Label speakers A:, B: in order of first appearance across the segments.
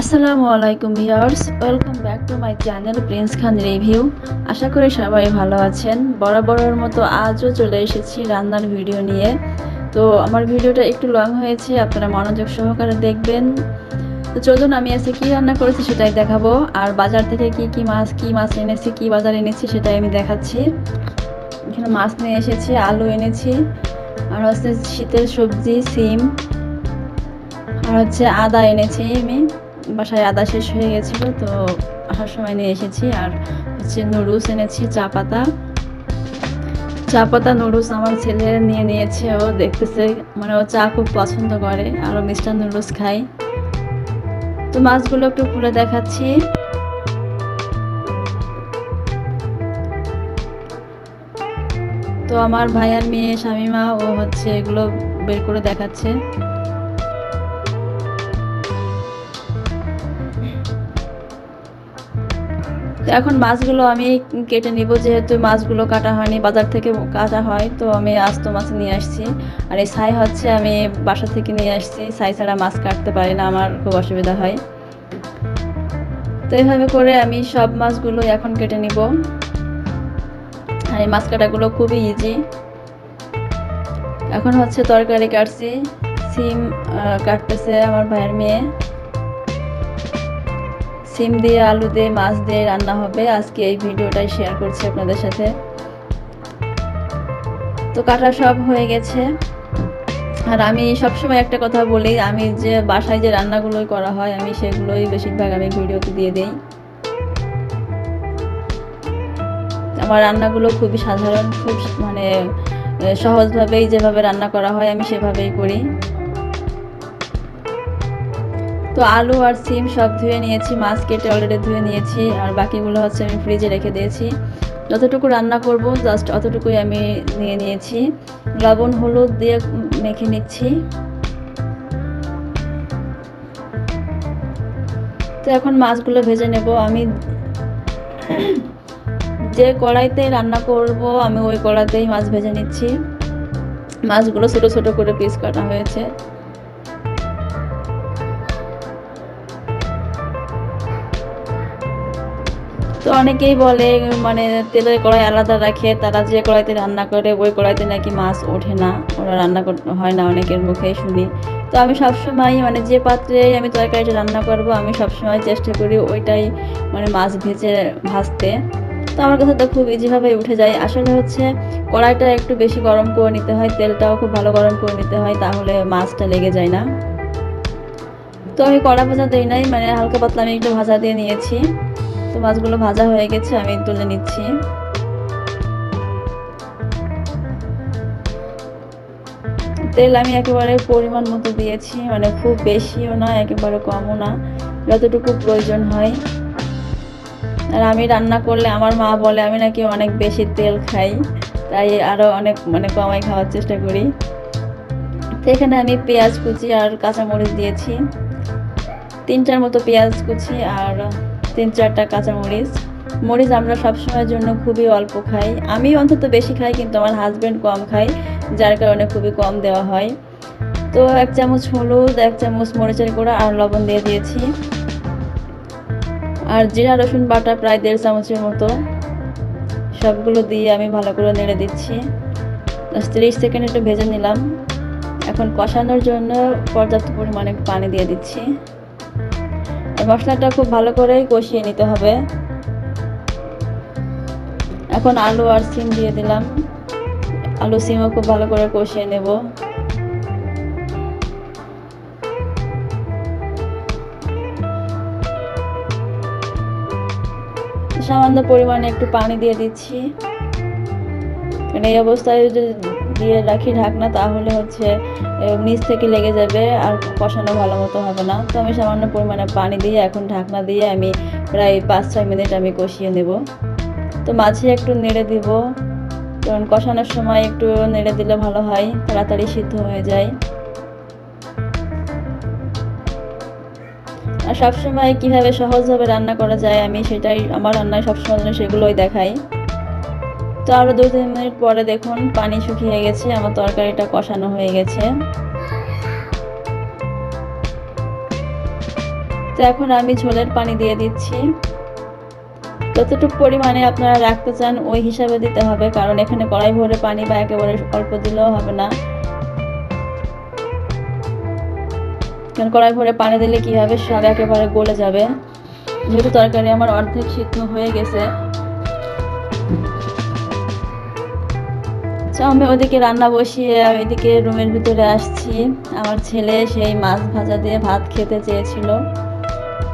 A: আসসালামু আলাইকুম viewers, welcome back to my channel Prince Khan review. আশা করি সবাই ভালো আছেন। বরাবরের মতো আজও চলে এসেছি রান্নার ভিডিও নিয়ে। তো আমার ভিডিওটা একটু লং হয়েছে, আপনারা মনোযোগ সহকারে দেখবেন। তো চলুন, আমি আজকে কী রান্না করেছি সেটাই দেখাবো। আর বাজার থেকে কি কি মাছ কি মাছ এনেছি, কি বাজার এনেছি সেটাই আমি দেখাচ্ছি। এখানে মাছ নিয়ে এসেছি, আলু এনেছি। আর হচ্ছে শীতের সবজি, সিম। আর হচ্ছে আদা এনেছি আমি। বাসায় আদা শেষ হয়ে গেছিল, তো আসার সময় নিয়ে এসেছি। আর হচ্ছে নুডলস এনেছি, চা পাতা। চা পাতা, নুডলস আমার ছেলে নিয়ে নিয়েছে, ও দেখতেছে। মানে ও চা খুব পছন্দ করে আরও মিস্টার নুডলস খাই তো মাছগুলো একটু খুলে দেখাচ্ছি। তো আমার ভাইয়ার মেয়ে, শামিমা, ও হচ্ছে এগুলো বের করে দেখাচ্ছে। তো এখন মাছগুলো আমি কেটে নিব, যেহেতু মাছগুলো কাটা হয়নি, বাজার থেকে কাটা হয়, তো আমি আস্ত মাছ নিয়ে আসছি। আর এই ছাই হচ্ছে আমি বাসা থেকে নিয়ে আসছি, ছাই ছাড়া মাছ কাটতে পারি না, আমার খুব অসুবিধা হয়। তো এইভাবে করে আমি সব মাছগুলো এখন কেটে নিব। আর এই মাছ কাটাগুলো খুবই ইজি এখন হচ্ছে তরকারি কাটছি, সিম কাটতেছে আমার ভাইয়ের মেয়ে। সিম দিয়ে, আলু দিয়ে, মাছ দিয়ে রান্না হবে। আজকে এই ভিডিওটাই শেয়ার করছি আপনাদের সাথে। তো কাটা সব হয়ে গেছে। আর আমি সবসময় একটা কথা বলি, আমি যে বাসায় যে রান্নাগুলোই করা হয়, আমি সেগুলোই বেশিরভাগ আমি ভিডিওতে দিয়ে দিই। আমার রান্নাগুলো খুবই সাধারণ, খুব মানে সহজভাবেই যেভাবে রান্না করা হয়, আমি সেভাবেই করি। তো আলু আর সিম সব ধুয়ে নিয়েছি, মাছ কেটে অলরেডি ধুয়ে নিয়েছি, আর বাকিগুলো হচ্ছে আমি ফ্রিজে রেখে দিয়েছি। যতটুকু রান্না করব জাস্ট অতটুকুই আমি নিয়ে নিয়েছি। লবণ, হলুদ দিয়ে মেখে নিচ্ছি। তো এখন মাছগুলো ভেজে নেব। আমি যে কড়াইতে রান্না করব, আমি ওই কড়াইতেই মাছ ভেজে নিচ্ছি। মাছগুলো ছোট ছোট করে পিস কাটা হয়েছে। তো অনেকেই বলে মানে তেলের কড়াই আলাদা রাখে, তারা যে কড়াইতে রান্না করে ওই কড়াইতে নাকি মাছ ওঠে না, ওরা রান্না হয় না অনেকের মুখেই শুনি। তো আমি সবসময় মানে যে পাত্রে আমি তরকারিটা রান্না করব, আমি সবসময় চেষ্টা করি ওইটাই মানে মাছ ভেজে ভাজতে। তো আমার কাছে তো খুব ইজিভাবে উঠে যায়। আসলে হচ্ছে, কড়াইটা একটু বেশি গরম করে নিতে হয়, তেলটাও খুব ভালো গরম করে নিতে হয়, তাহলে মাছটা লেগে যায় না। তো আমি কড়া ভাজা দিই নাই মানে হালকা পাতলা আমি একটু ভাজা দিয়ে নিয়েছি। তো মাছগুলো ভাজা হয়ে গেছে, আমি তুলে নিচ্ছি। তেল আমি একেবারে পরিমাণ মতো দিয়েছি মানে খুব বেশিও না, একেবারে কমও না, যতটুকু প্রয়োজন হয়। আর আমি রান্না করলে আমার মা বলে, আমি নাকি অনেক বেশি তেল খাই, তাই আরও অনেক মানে কমাই খাওয়ার চেষ্টা করি। তো এখানে আমি পেঁয়াজ কুচি আর কাঁচামরিচ দিয়েছি। তিনটার মতো পেঁয়াজ কুচি আর তিন চারটা কাঁচামরিচ। মরিচ আমরা সবসময়ের জন্য খুবই অল্প খাই। আমি অন্তত বেশি খাই, কিন্তু আমার হাজব্যান্ড কম খাই যার কারণে খুবই কম দেওয়া হয়। তো এক চামচ হলুদ, এক চামচ মরিচের গুঁড়া আর লবণ দিয়ে দিয়েছি। আর জিরা, রসুন, বাটা প্রায় দেড় চামচের মতো। সবগুলো দিয়ে আমি ভালো করে নেড়ে দিচ্ছি। তিরিশ সেকেন্ড একটু ভেজে নিলাম। এখন কষানোর জন্য পর্যাপ্ত পরিমাণে পানি দিয়ে দিচ্ছি। মশলাটা খুব ভালো করে কষিয়ে নিতে হবে। এখন আলু আর সিম দিয়ে দিলাম। আলু সিমও খুব ভালো করে কষিয়ে নেব। সামান্য পরিমাণে একটু পানি দিয়ে দিচ্ছি। মানে এই অবস্থায় যদি দিয়ে রাখি ঢাকনা, তাহলে হচ্ছে নিচ থেকে লেগে যাবে আর কষানো ভালো মতো হবে না। তো আমি সামান্য পরিমাণে পানি দিয়ে, এখন ঢাকনা দিয়ে আমি প্রায় পাঁচ, ছয় মিনিট আমি কষিয়ে নেব। তো মাঝে একটু নেড়ে দিব, কারণ কষানোর সময় একটু নেড়ে দিলে ভালো হয়, তাড়াতাড়ি সিদ্ধ হয়ে যায়। আর সবসময় কীভাবে সহজভাবে রান্না করা যায়, আমি সেটাই, আমার রান্নায় সবসময় সেগুলোই দেখাই। তো আরও দু তিন মিনিট পরে দেখুন পানি শুকিয়ে গেছে, আমার তরকারিটা কষানো হয়ে গেছে। তো এখন আমি ঝোলের পানি দিয়ে দিচ্ছি। যতটুকু পরিমাণে আপনারা রাখতে চান, ওই হিসাবে দিতে হবে, কারণ এখানে কড়াই ভরে পানি বা একেবারে অল্প দিলেও হবে না। কারণ কড়াই ভরে পানি দিলে কি হবে? সব একেবারে গলে যাবে। যেহেতু তরকারি আমার অর্ধেক সিদ্ধ হয়ে গেছে তো আমি ওদিকে রান্না বসিয়ে ওইদিকে রুমের ভিতরে আসছি। আমার ছেলে সেই মাছ ভাজা দিয়ে ভাত খেতে চেয়েছিল।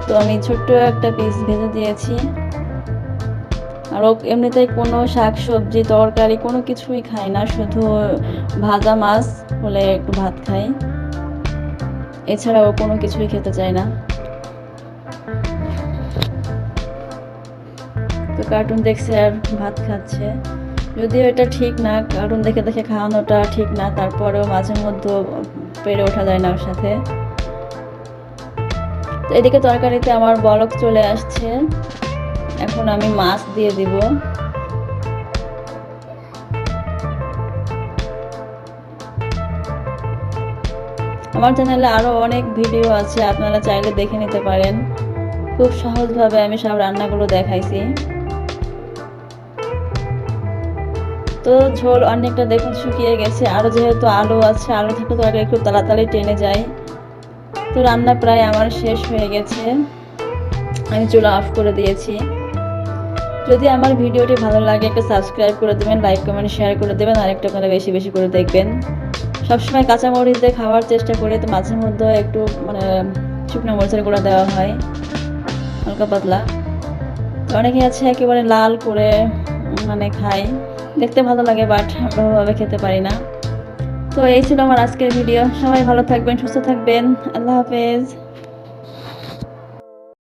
A: তো আমি ছোট্ট একটা পিস ভেজে দিয়েছি। আর এমনিতেই কোনো শাক সবজি, তরকারি কোনো কিছুই খায় না, শুধু ভাজা মাছ হলে একটু ভাত খাই এছাড়াও কোনো কিছুই খেতে চায় না। তো কার্টুন দেখছে আর ভাত খাচ্ছে। যদিও এটা ঠিক না কার্টুন দেখে দেখে খাওয়ানোটা ঠিক না, তারপরেও মাঝে মধ্যে পেরে ওঠা যায় না ওর সাথে। তো এদিকে তরকারিতে আমার বলক চলে আসছে। এখন আমি মাছ দিয়ে দিব। আমার চ্যানেলে আরও অনেক ভিডিও আছে, আপনারা চাইলে দেখে নিতে পারেন। খুব সহজভাবে আমি সব রান্নাগুলো দেখাইছি। তো ঝোল অনেকটা দেখুন শুকিয়ে গেছে আরও যেহেতু আলু আছে, আলু থাকলে তরকারি একটু তাড়াতাড়ি টেনে যায়। তো রান্না প্রায় আমার শেষ হয়ে গেছে। আমি চুলা অফ করে দিয়েছি। যদি আমার ভিডিওটি ভালো লাগে, একটা সাবস্ক্রাইব করে দেবেন, লাইক, কমেন্ট, শেয়ার করে দেবেন, আর একটু আপনারা বেশি বেশি করে দেখবেন। সবসময় কাঁচা মরিচ দিয়ে খাওয়ার চেষ্টা করে, তো মাঝে মধ্যে একটু মানে শুকনো মরিচের গুঁড়া দেওয়া হয়, হালকা পাতলা। তো অনেকে আছে একেবারে লাল করে মানে খাই দেখতে ভালো লাগে বাট ওভাবে খেতে পারি না। তো এই ছিল আমার আজকের ভিডিও সবাই ভালো থাকবেন, সুস্থ থাকবেন। আল্লাহ হাফেজ।